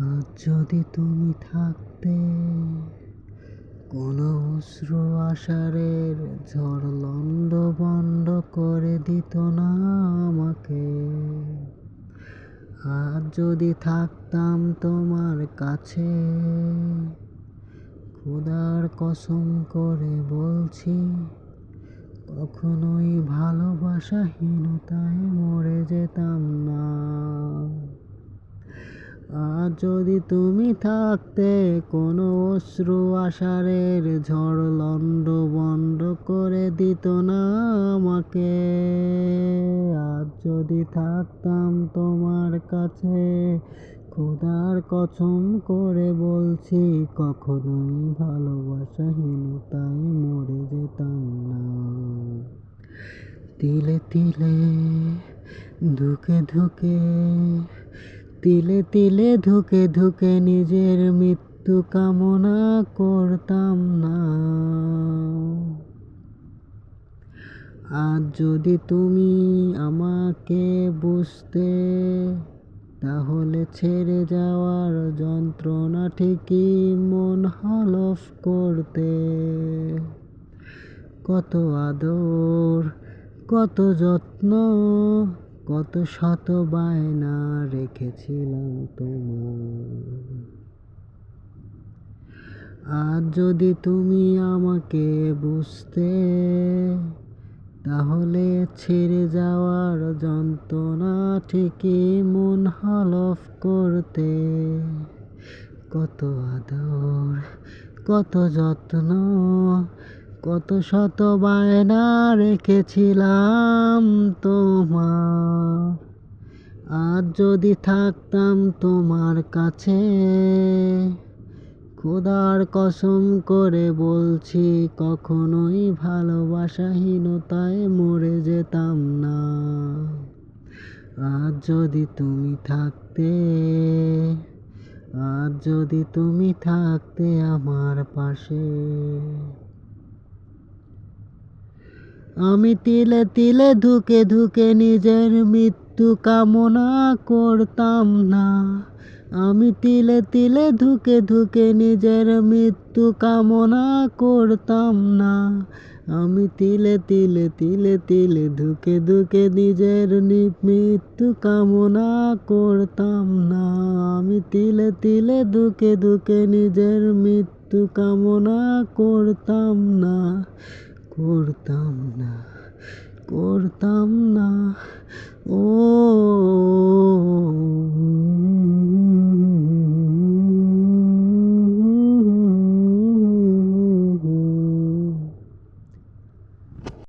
আজ যদি তুমি থাকতে, কোনো অশ্রু আষাঢ়ের ঝড় লন্ড বন্ড করে দিত না আমাকে। আজ যদি থাকতাম তোমার কাছে, খোদার কসম করে বলছি, কখনোই ভালোবাসাহীনতায় মরে যেতাম না। যদি তুমি থাকতে, কোনো অশ্রু আষাঢ়ের ঝড় লন্ড বন্ড করে দিত না আমাকে। আজ যদি থাকতাম তোমার কাছে, খোদার কসম করে বলছি, কখনোই ভালোবাসাহীনতায় মরে যেতাম না। তিলে তিলে, ধুকে ধুকে তিলে তিলে ধুকে ধুকে নিজের মৃত্যু কামনা করতাম না। আজ যদি তুমি আমাকে বুঝতে, তাহলে ছেড়ে যাওয়ার যন্ত্রণা ঠিকই মন হলফ করতে। কত আদর, কত যত্ন কত শত বায়না রেখেছিলাম তোমার আজ যদি তুমি আমাকে বুঝতে, তাহলে ছেড়ে যাওয়ার যন্ত্রণা ঠিকই মন হলফ করতে। কত আদর, কত যত্ন কত শত বায়না রেখেছিলাম তোমার। আজ যদি থাকতাম তোমার কাছে, খোদার কসম করে বলছি, কখনোই ভালোবাসাহীনতায় মরে যেতাম না। আজ যদি তুমি থাকতে, আজ যদি তুমি থাকতে আমার পাশে আমি তিলে তিলে ধুকে ধুকে নিজের মৃত্যু কামনা করতাম না। আমি তিলে তিলে ধুকে ধুকে নিজের মৃত্যু কামনা করতাম না। আমি তিলে তিলে তিলে তিলে ধুকে ধুকে নিজের মৃত্যু কামনা করতাম না। আমি তিলে তিলে ধুকে ধুকে নিজের মৃত্যু কামনা করতাম না। করতাম না করতাম না। ও